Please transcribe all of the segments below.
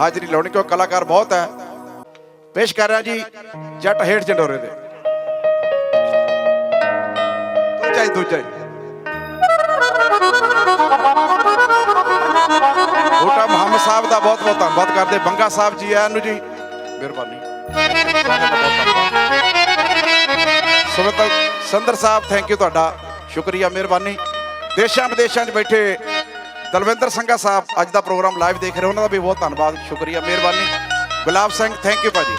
ਹਾਜ਼ਰੀ ਲਾਉਣੀ ਕਿਉਂ? ਕਲਾਕਾਰ ਬਹੁਤ ਹੈ। ਪੇਸ਼ ਕਰ ਰਿਹਾ ਜੀ ਜੱਟ ਹੇਠ ਜੰਡੋਰੇ ਦੇ। ਦੂਜਾ ਹੀ ਦੂਜਾ ਹੀ ਬੋਟਾ ਮੁਹੰਮਦ ਸਾਹਿਬ ਦਾ ਬਹੁਤ ਬਹੁਤ ਧੰਨਵਾਦ ਕਰਦੇ। ਬੰਗਾ ਸਾਹਿਬ ਜੀ ਆਇਆਂ ਨੂੰ ਜੀ। ਮਿਹਰਬਾਨੀ। ਸੁਮਤ ਸੰਦਰ ਸਾਹਿਬ ਥੈਂਕ ਯੂ ਤੁਹਾਡਾ। ਸ਼ੁਕਰੀਆ, ਮਿਹਰਬਾਨੀ। ਦੇਸ਼ਾਂ ਵਿਦੇਸ਼ਾਂ 'ਚ ਬੈਠੇ ਦਲਵਿੰਦਰ ਸੰਘਾ ਸਾਹਿਬ ਅੱਜ ਦਾ ਪ੍ਰੋਗਰਾਮ ਲਾਈਵ ਦੇਖ ਰਹੇ ਉਹਨਾਂ ਦਾ ਵੀ ਬਹੁਤ ਧੰਨਵਾਦ, ਸ਼ੁਕਰੀਆ, ਮਿਹਰਬਾਨੀ। ਗੁਲਾਬ ਸਿੰਘ ਥੈਂਕ ਯੂ ਭਾਜੀ।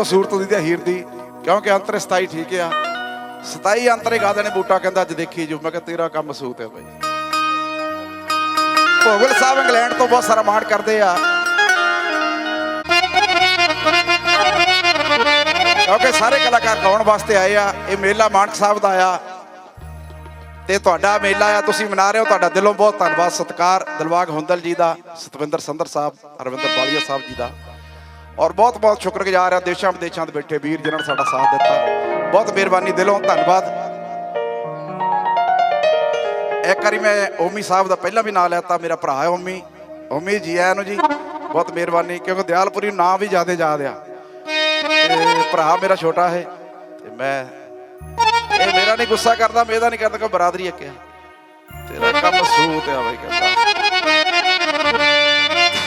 ਤੋਂ ਸੂਰਤ ਦੀ ਤੇ ਹੀਰ ਦੀ, ਕਿਉਂਕਿ ਅੰਤਰ ਸਤਾਈ ਠੀਕ ਆ। ਸਤਾਈ ਅੰਤਰੇ ਗਾ ਦੇਣੇ ਬੂਟਾ ਕਹਿੰਦਾ, ਅੱਜ ਦੇਖੀ ਜੋ। ਮੈਂ ਕਿਹਾ, ਤੇਰਾ ਕੰਮ ਸੂਤ ਹੈ ਬਾਈ। ਭੋਗਲ ਸਾਹਿਬ ਇੰਗਲੈਂਡ ਤੋਂ ਬਹੁਤ ਸਾਰਾ ਮਾਣ ਕਰਦੇ ਆ। ਕਿਉਂਕਿ ਸਾਰੇ ਕਲਾਕਾਰ ਗਾਉਣ ਵਾਸਤੇ ਆਏ ਆ। ਇਹ ਮੇਲਾ ਮਾਨਕ ਸਾਹਿਬ ਦਾ ਆ। ਤੇ ਤੁਹਾਡਾ ਮੇਲਾ ਆ, ਤੁਸੀਂ ਮਨਾ ਰਹੇ ਹੋ। ਤੁਹਾਡਾ ਦਿਲੋਂ ਬਹੁਤ ਧੰਨਵਾਦ, ਸਤਿਕਾਰ ਦਿਲਵਾਗ ਹੁੰਦਲ ਜੀ ਦਾ, ਸਤਵਿੰਦਰ ਸੰਦਰ ਸਾਹਿਬ ਅਰਵਿੰਦਰ ਬਾਲੀਆ ਸਾਹਿਬ ਜੀ ਦਾ। ਔਰ ਬਹੁਤ ਬਹੁਤ ਸ਼ੁਕਰਗੁਜ਼ਾਰ ਆ ਦੇਸ਼ਾਂ ਵਿਦੇਸ਼ਾਂ ਦੇ ਬੈਠੇ ਵੀਰ ਜਿਨ੍ਹਾਂ ਨੇ ਸਾਡਾ ਸਾਥ ਦਿੱਤਾ। ਬਹੁਤ ਮਿਹਰਬਾਨੀ ਦਿਲੋਂ ਧੰਨਵਾਦ। ਇੱਕ ਵਾਰੀ ਮੈਂ ਓਮੀ ਸਾਹਿਬ ਦਾ ਪਹਿਲਾਂ ਵੀ ਨਾਂ ਲੈਤਾ, ਮੇਰਾ ਭਰਾ ਹੈ ਓਮੀ। ਓਮੀ ਜੀ ਆਇਆਂ ਨੂੰ ਜੀ, ਬਹੁਤ ਮਿਹਰਬਾਨੀ, ਕਿਉਂਕਿ ਦਿਆਲਪੁਰੀ ਨੂੰ ਨਾਂ ਵੀ ਜ਼ਿਆਦਾ ਯਾਦ ਆ। ਭਰਾ ਮੇਰਾ ਛੋਟਾ ਹੈ, ਤੇ ਮੈਂ, ਇਹ ਮੇਰਾ ਨਹੀਂ ਗੁੱਸਾ ਕਰਦਾ ਮੇਰਾ ਨਹੀਂ ਕਰਦਾ ਕਿ ਬਰਾਦਰੀ ਇੱਕ ਆ ਤੇਰਾ ਕੰਮ ਸੂਤ ਆ ਬਈ ਕਹਿੰਦਾ।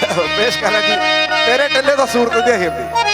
ਪੇਸ਼ ਕਰਾਂ ਜੀ ਤੇਰੇ ਟੱਲੇ ਦਾ ਸੂਰਤ ਦੇ ਹਿਰਦੀ